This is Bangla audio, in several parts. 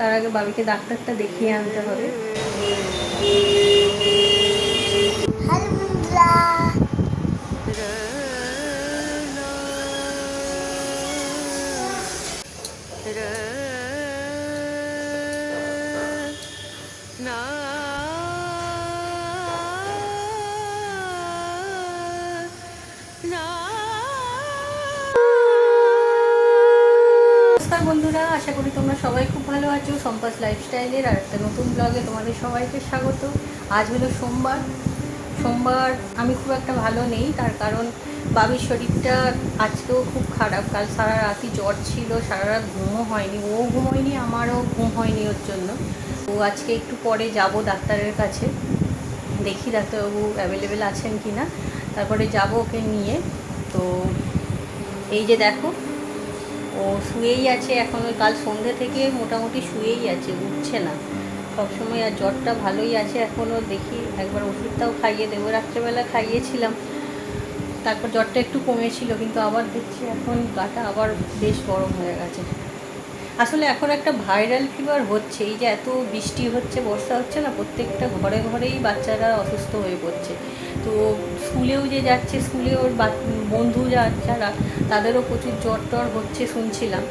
তার আগে বাবিকে ডাক্তারটা দেখিয়ে আনতে হবে। আশা করি তোমরা সবাই খুব ভালো আছো। সম্পাস লাইফস্টাইলের আর একটা নতুন ব্লগে তোমাদের সবাইকে স্বাগত। আজ হলো সোমবার। সোমবার আমি খুব একটা ভালো নেই, তার কারণ বাবির শরীরটা আজকেও খুব খারাপ। কাল সারা রাতই জ্বর ছিল, সারা রাত ঘুমও হয়নি। ও ঘুমোয়নি, আমারও ঘুম হয়নি ওর জন্য। ও আজকে একটু পরে যাব ডাক্তারের কাছে। দেখি ডাক্তারবাবু অ্যাভেলেবেল আছেন কি না তারপরে যাব ওকে নিয়ে। তো এই যে দেখো ও শুয়েই আছে এখন ওই কাল সন্ধ্যে থেকে মোটামুটি শুয়েই আছে, উঠছে না। সবসময় আর জ্বরটা ভালোই আছে এখনও দেখি একবার ওষুধটাও খাইয়ে দেবো। রাত্রেবেলা খাইয়েছিলাম, তারপর জ্বরটা একটু কমেছিল, কিন্তু আবার দেখছি এখন গাটা আবার বেশ গরম হয়ে গেছে। আসলে এখন একটা ভাইরাল ফিভার হচ্ছে, এই যে এত বৃষ্টি হচ্ছে, বর্ষা হচ্ছে না, প্রত্যেকটা ঘরে ঘরেই বাচ্চারা অসুস্থ হয়ে পড়ছে। তো স্কুলেও যে যাচ্ছে, স্কুলে ওর বন্ধু যারা, তাদেরও প্রচুর জ্বর টর হচ্ছে শুনছিলাম।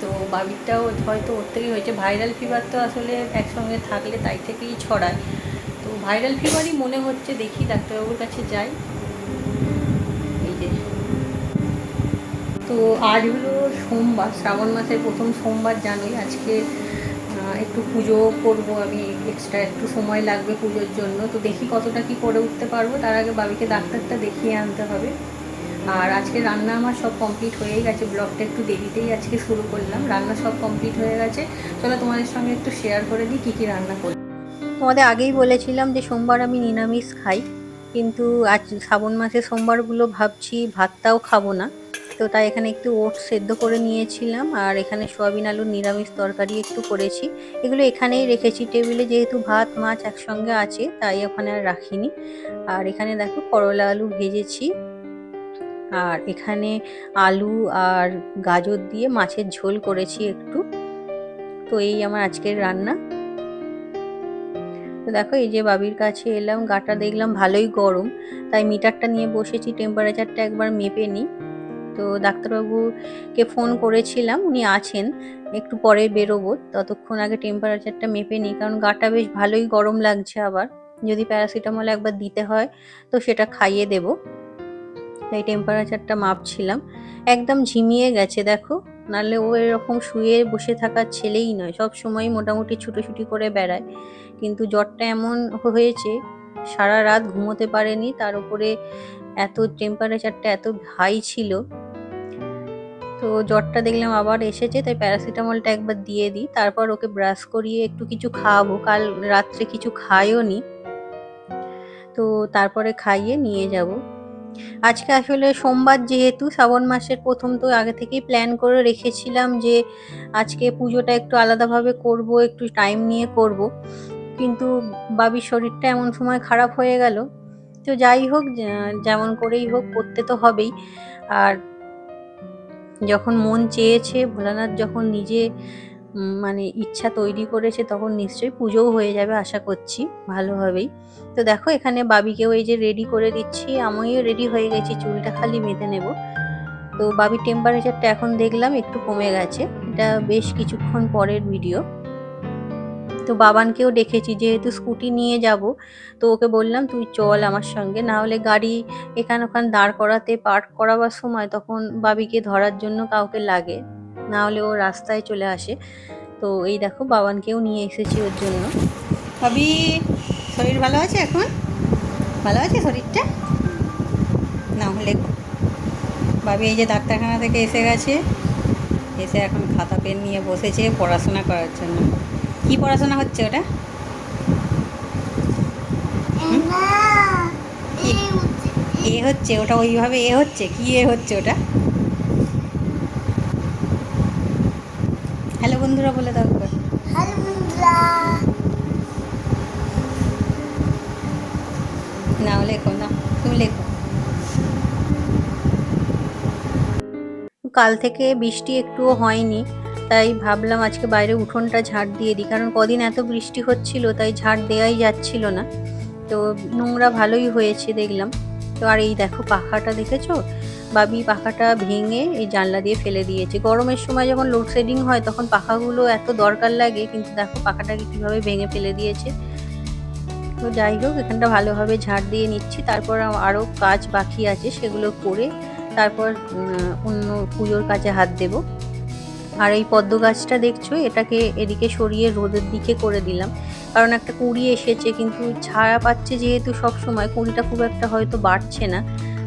তো বাবিরটাও হয়তো ওর থেকেই হয়েছে। ভাইরাল ফিভার তো আসলে একসঙ্গে থাকলে তাই থেকেই ছড়ায়। তো ভাইরাল ফিভারই মনে হচ্ছে, দেখি ডাক্তারবাবুর কাছে যাই। এই যে। তো আজ হলো সোমবার, শ্রাবণ মাসের প্রথম সোমবার জানোই আজকে একটু পুজো করব আমি এক্সট্রা একটু সময় লাগবে পুজোর জন্য। তো দেখি কতটা কি করে উঠতে পারব। তার আগে বাবিকে ডাক্তারটা দেখিয়ে আনতে হবে। আর আজকে রান্না আমার সব কমপ্লিট হয়েই গেছে। ব্লগটা একটু দেরিতেই আজকে শুরু করলাম। রান্না সব কমপ্লিট হয়ে গেছে। চলো তোমাদের সঙ্গে একটু শেয়ার করে দিই কী কী রান্না করি। তোমাদের আগেই বলেছিলাম যে সোমবার আমি নিরামিষ খাই। কিন্তু আজ শ্রাবণ মাসের সোমবারগুলো ভাবছি, ভাতটাও খাব না। তো তাই এখানে একটু ওট সেদ্ধ করে নিয়েছিলাম আর এখানে সোয়াবিন আলুর নিরামিষ তরকারি একটু করেছি। এগুলো এখানেই রেখেছি। টেবিলে যেহেতু ভাত, মাছ একসঙ্গে আছে, তাই ওখানে আর রাখিনি। আর এখানে দেখো করলা আলু ভেজেছি। আর এখানে আলু আর গাজর দিয়ে মাছের ঝোল করেছি একটু। তো এই আমার আজকের রান্না। তো দেখো এই যে বাবির কাছে এলাম, গাটা দেখলাম ভালোই গরম। তাই মিটারটা নিয়ে বসেছি টেম্পারেচারটা একবার মেপে নিই। তো ডাক্তারবাবুকে ফোন করেছিলাম, উনি আছেন, একটু পরে বেরোবো। ততক্ষণ আগে টেম্পারেচারটা মেপে নিই, কারণ গাটা বেশ ভালোই গরম লাগছে আবার। যদি প্যারাসিটামল একবার দিতে হয়, তো সেটা খাইয়ে দেবো। তাই টেম্পারেচারটা মাপছিলাম। একদম ঝিমিয়ে গেছে, দেখো। নাহলে ও এরকম শুয়ে বসে থাকার ছেলেই নয়, সব সময় মোটামুটি ছুটোছুটি করে বেড়ায়। কিন্তু জ্বরটা এমন হয়েছে, সারা রাত ঘুমোতে পারেনি, তার উপরে এত টেম্পারেচারটা এত হাই ছিল। তো জ্বরটা দেখলাম আবার এসেছে, তাই প্যারাসিটামলটা একবার দিয়ে দিই। তারপর ওকে ব্রাশ করিয়ে একটু কিছু খাওয়াবো। কাল রাত্রে কিছু খাইও নি। তো তারপরে খাইয়ে নিয়ে যাব। আজকে আসলে সোমবার যেহেতু, শ্রাবণ মাসের প্রথম তো আগে থেকেই প্ল্যান করে রেখেছিলাম যে আজকে পুজোটা একটু আলাদাভাবে করব, একটু টাইম নিয়ে করব। কিন্তু বাবির শরীরটা এমন সময় খারাপ হয়ে গেল। তো যাই হোক যেমন করেই হোক, করতে তো হবেই। আর যখন মন চেয়েছে, ভোলানাথ যখন নিজে মানে ইচ্ছা তৈরি করেছে, তখন নিশ্চয়ই পুজোও হয়ে যাবে আশা করছি, ভালোভাবেই। তো দেখো, এখানে বাবিকেও এই যে রেডি করে দিচ্ছি, আমিও রেডি হয়ে গেছি, চুলটা খালি বেঁধে নেব। তো বাবির টেম্পারেচারটা এখন দেখলাম, একটু কমে গেছে। এটা বেশ কিছুক্ষণ পরের ভিডিও তো বাবানকেও ডেকেছি, যেহেতু স্কুটি নিয়ে যাব, তো ওকে বললাম, তুই চল আমার সঙ্গে। না হলে গাড়ি এখান ওখান দাঁড় করাতে, পার্ক করাবার সময় তখন বাবিকে ধরার জন্য কাউকে লাগে। না হলে ও রাস্তায় চলে আসে। তো এই দেখো, বাবানকেও নিয়ে এসেছি ওর জন্য। ভাবি, শরীর ভালো আছে এখন? ভালো আছে শরীরটা? না হলে ভাবি, এই যে ডাক্তারখানা থেকে এসে গেছে। এসে এখন খাতা পেন নিয়ে বসেছে পড়াশোনা করার জন্য। কি পড়াশোনা হচ্ছে ওটা? না এ হচ্ছে। ওটা ওইভাবে এ হচ্ছে কি এ হচ্ছে ওটা? হ্যালো বন্ধুরা বলে দাও একবার। হ্যালো বন্ধুরা। নাও লেখো না তুমি লেখো। কাল থেকে বৃষ্টি একটুও হয়নি। তাই ভাবলাম আজকে বাইরে উঠোনটা ঝাড় দিয়ে দিই। কারণ কদিন এত বৃষ্টি হচ্ছিল, তাই ঝাড় দেওয়াই যাচ্ছিল না। তো নোংরা ভালোই হয়েছে দেখলাম। তো আর এই দেখো পাখাটা দেখেছ? বাবি পাখাটা ভেঙে এই জানলা দিয়ে ফেলে দিয়েছে। গরমের সময় যখন লোডশেডিং হয়, তখন পাখাগুলো এত দরকার লাগে, কিন্তু দেখো পাখাটাকে কীভাবে ভেঙে ফেলে দিয়েছে। তো যাই হোক, এখানটা ভালোভাবে ঝাড় দিয়ে নিচ্ছি। তারপর আরও কাজ বাকি আছে সেগুলো করে তারপর অন্য পুজোর কাজে হাত দেব। আর এই পদ্ম গাছটা দেখছ, এটাকে এদিকে সরিয়ে রোদের দিকে করে দিলাম। কারণ একটা কুঁড়ি এসেছে, কিন্তু ছায়া পাচ্ছে যেহেতু সব সময়, কুঁড়িটা খুব একটা হয়তো বাড়ছে না।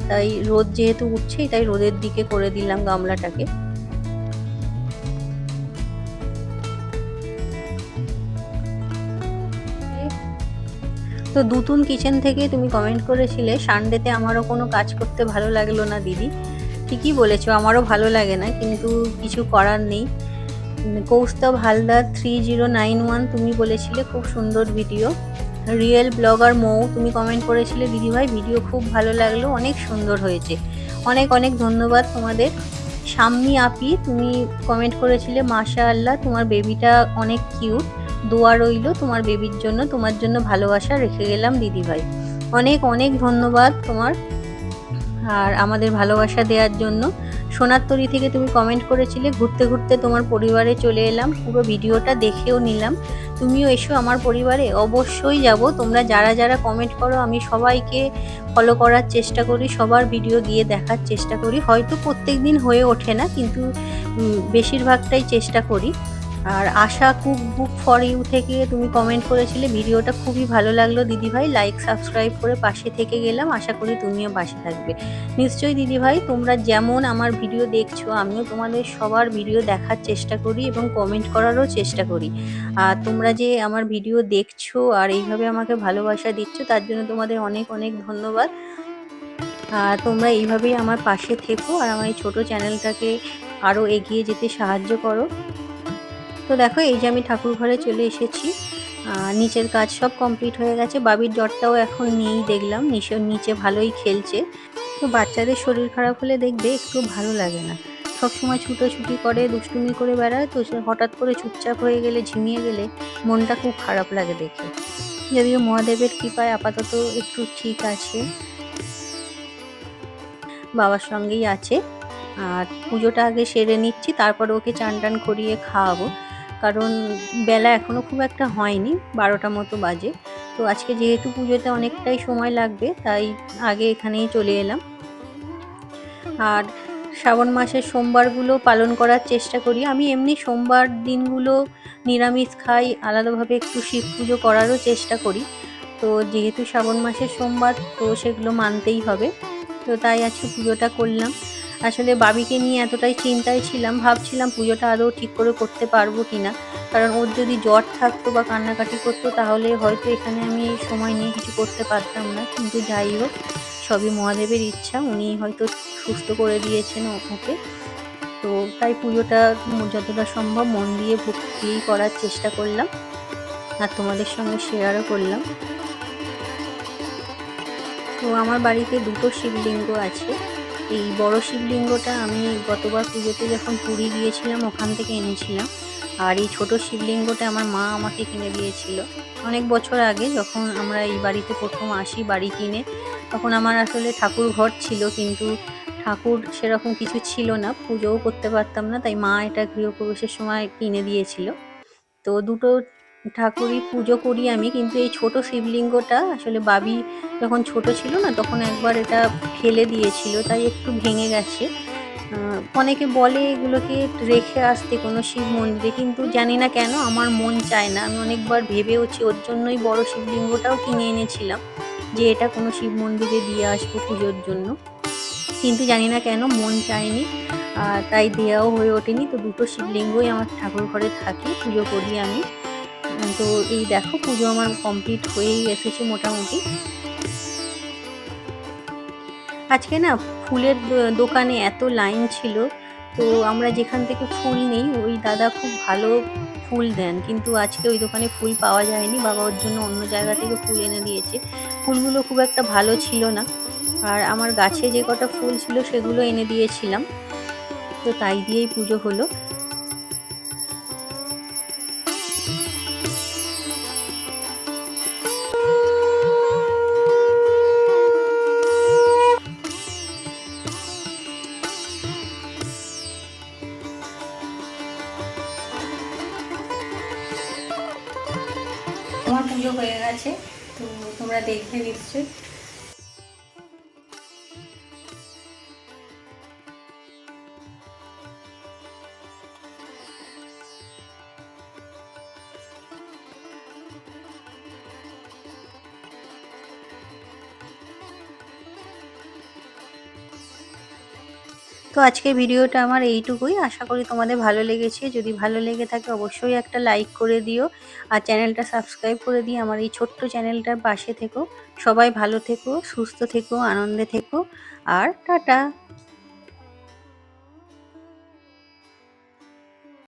তাই রোদ যেহেতু উঠছেই তাই রোদের দিকে করে দিলাম গামলাটাকে। তো দুতুন কিচেন থেকে তুমি কমেন্ট করেছিলে, সানডেতে আমারও কোনো কাজ করতে ভালো লাগল না, দিদি। ঠিকই বলেছ, আমারও ভালো লাগে না, কিন্তু কিছু করার নেই। Koustav Haldar three zero nine one তুমি বলেছিলে খুব সুন্দর ভিডিও রিয়েল ব্লগার মৌ, তুমি কমেন্ট করেছিলে, দিদিভাই ভিডিও খুব ভালো লাগল, অনেক সুন্দর হয়েছে। অনেক অনেক ধন্যবাদ তোমাদের। সামনি আপি, তুমি কমেন্ট করেছিলে, মাশা আল্লাহ, তোমার বেবিটা অনেক কিউট দোয়া রইল তোমার বেবির জন্য, তোমার জন্য ভালোবাসা রেখে গেলাম, দিদিভাই। অনেক অনেক ধন্যবাদ তোমার। আর আমাদের ভালোবাসা দেওয়ার জন্য। সোনারতরি থেকে তুমি কমেন্ট করেছিলে, ঘুরতে ঘুরতে তোমার পরিবারে চলে এলাম। পুরো ভিডিওটা দেখেও নিলাম। তুমিও এসো আমার পরিবারে, অবশ্যই যাব। তোমরা যারা যারা কমেন্ট করো, আমি সবাইকে ফলো করার চেষ্টা করি, সবার ভিডিও গিয়ে দেখার চেষ্টা করি। হয়তো প্রত্যেক দিন হয়ে ওঠে না, কিন্তু বেশিরভাগটাই চেষ্টা করি। আর Asha cook book for you থেকে তুমি কমেন্ট করেছিলে, ভিডিওটা খুবই ভালো লাগল দিদিভাই লাইক সাবস্ক্রাইব করে পাশে থেকে গেলাম, আশা করি তুমিও পাশে থাকবে। নিশ্চয়ই দিদিভাই, তোমরা যেমন আমার ভিডিও দেখছ, আমিও তোমাদের সবার ভিডিও দেখার চেষ্টা করি এবং কমেন্ট করারও চেষ্টা করি। আর তোমরা যে আমার ভিডিও দেখছ আর এইভাবে আমাকে ভালোবাসা দিচ্ছ, তার জন্য তোমাদের অনেক অনেক ধন্যবাদ। আর তোমরা এইভাবেই আমার পাশে থেকো আর আমার এই ছোটো চ্যানেলটাকে আরও এগিয়ে যেতে সাহায্য করো। তো দেখো, এই যে আমি ঠাকুর ঘরে চলে এসেছি। নিচের কাজ সব কমপ্লিট হয়ে গেছে। বাবির জ্বরটাও এখন নেই দেখলাম। নিচে নিচে ভালোই খেলছে। তো বাচ্চাদের শরীর খারাপ হলে দেখবে একটু ভালো লাগে না। সবসময় ছুটোছুটি করে, দুষ্টুমি করে বেড়ায়, তো হঠাৎ করে চুপচাপ হয়ে গেলে, ঝিমিয়ে গেলে মনটা খুব খারাপ লাগে দেখে। যদিও মহাদেবের কৃপায় আপাতত একটু ঠিক আছে। বাবার সঙ্গেই আছে। আর পুজোটা আগে সেরে নিচ্ছি, তারপর ওকে চান টান করিয়ে খাওয়াবো। কারণ বেলা এখনও খুব একটা হয়নি, বারোটা মতো বাজে। তো আজকে যেহেতু পুজোতে অনেকটাই সময় লাগবে, তাই আগে এখানেই চলে এলাম। আর শ্রাবণ মাসের সোমবারগুলো পালন করার চেষ্টা করি। আমি এমনি সোমবার দিনগুলো নিরামিষ খাই, আলাদাভাবে একটু শিব পুজো করারও চেষ্টা করি। তো যেহেতু শ্রাবণ মাসের সোমবার, তো সেগুলো মানতেই হবে। তো তাই আজকে পুজোটা করলাম। আসলে বাবিকে নিয়ে এতটাই চিন্তায় ছিলাম, ভাবছিলাম পুজোটা আদৌ ঠিক করে করতে পারব কি না কারণ ওর যদি জ্বর থাকতো বা কান্নাকাটি করতো, তাহলে হয়তো এখানে আমি সময় নিয়ে কিছু করতে পারতাম না। কিন্তু যাই হোক, সবই মহাদেবের ইচ্ছা। উনি হয়তো সুস্থ করে দিয়েছেন ওকে। তো তাই পুজোটা যতটা সম্ভব মন দিয়ে ভক্তি করার চেষ্টা করলাম। আর তোমাদের সঙ্গে শেয়ারও করলাম। তো আমার বাড়িতে দুটো শিবলিঙ্গ আছে। এই বড় শিবলিঙ্গটা আমি গতবার পুজোতে যখন পুরী গিয়েছিলাম, ওখান থেকে এনেছিলাম। আর এই ছোট শিবলিঙ্গটা আমার মা আমাকে কিনে দিয়েছিল অনেক বছর আগে, যখন আমরা এই বাড়িতে প্রথম আসি বাড়ি কিনে। তখন আমার আসলে ঠাকুর ঘর ছিল, কিন্তু ঠাকুর সেরকম কিছু ছিল না, পুজোও করতে পারতাম না, তাই মা এটা গৃহপ্রবেশের সময় কিনে দিয়েছিল। তো দুটো ঠাকুরই পুজো করি আমি, কিন্তু এই ছোট শিবলিঙ্গটা আসলে বাবি যখন ছোট ছিল না, তখন একবার এটা ফেলে দিয়েছিল, তাই একটু ভেঙে গেছে। অনেকে বলে এগুলোকে রেখে আসতে কোনো শিব মন্দিরে, কিন্তু জানি না কেন আমার মন চায় না। আমি অনেকবার ভেবেওছি, ওর জন্যই বড় শিবলিঙ্গটাও কিনে এনেছিলাম, যে এটা কোনো শিব মন্দিরে দিয়ে আসব পুজোর জন্য। কিন্তু জানি না কেন মন চায়নি, আর তাই দেওয়াও হয়ে ওঠেনি। তো দুটো শিবলিঙ্গই আমার ঠাকুর ঘরে থাকে, পুজো করি আমি। তো এই দেখো, পুজো আমার কমপ্লিট হয়েই এসেছে মোটামুটি। আজকে না ফুলের দোকানে এত লাইন ছিল, তো আমরা যেখান থেকে ফুল নেই, ওই দাদা খুব ভালো ফুল দেন। কিন্তু আজকে ওই দোকানে ফুল পাওয়া যায়নি, বাবা ওর জন্য অন্য জায়গা থেকে ফুল এনে দিয়েছে। ফুলগুলো খুব একটা ভালো ছিল না। আর আমার গাছে যে কটা ফুল ছিল, সেগুলো এনে দিয়েছিলাম। তো তাই দিয়েই পুজো হলো। পুজো হয়ে গেছে তো তোমরা দেখবে নিশ্চয়ই। তো আজকের ভিডিওটা আমার এইটুকুই। আশা করি তোমাদের ভালো লেগেছে। যদি ভালো লেগে থাকে অবশ্যই একটা লাইক করে দিও। আর চ্যানেলটা সাবস্ক্রাইব করে দিয়ে আমার এই ছোট্ট চ্যানেলটার পাশে থেকো। সবাই ভালো থেকো, সুস্থ থেকো, আনন্দে থেকো। আর টাটা!